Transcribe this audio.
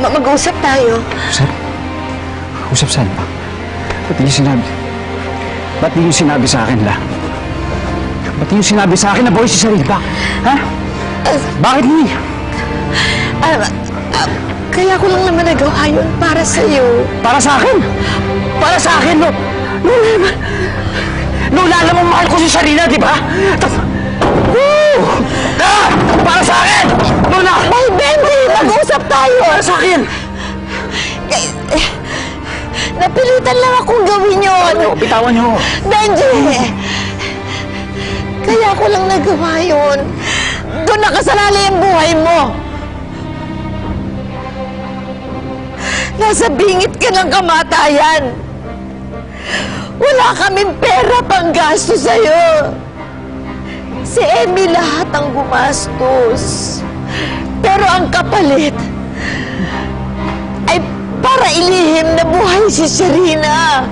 Ma- mag-usap tayo. Usap? Usap saan ba? Ba't yung sinabi? Ba't yung sinabi sa akin, La? Ba't yung sinabi sa akin na boy si Sarilda? Ha? Bakit ni? Ah, ah, kaya ko lang naman nagawa yun para sa'yo. Para sa akin? Para sa akin, no? Lola, Lola, alam mo mahal ko si Sarina, di ba? Tas- Woo! Ah! Para sa akin! Lola! Ay, Benji! Mag-usap tayo! Para sa akin! Eh, eh, Napilitan lang akong gawin yun. Ano, bitawan niyo. Benji! Kaya ko lang nagawa yun. Doon nakasalali ang buhay mo. Nasa bingit ka ng kamatayan. Wala kaming pera pang gasto sa'yo. Si Emmy lahat ang gumastos. Pero ang kapalit para ilihim na buhay si Serena.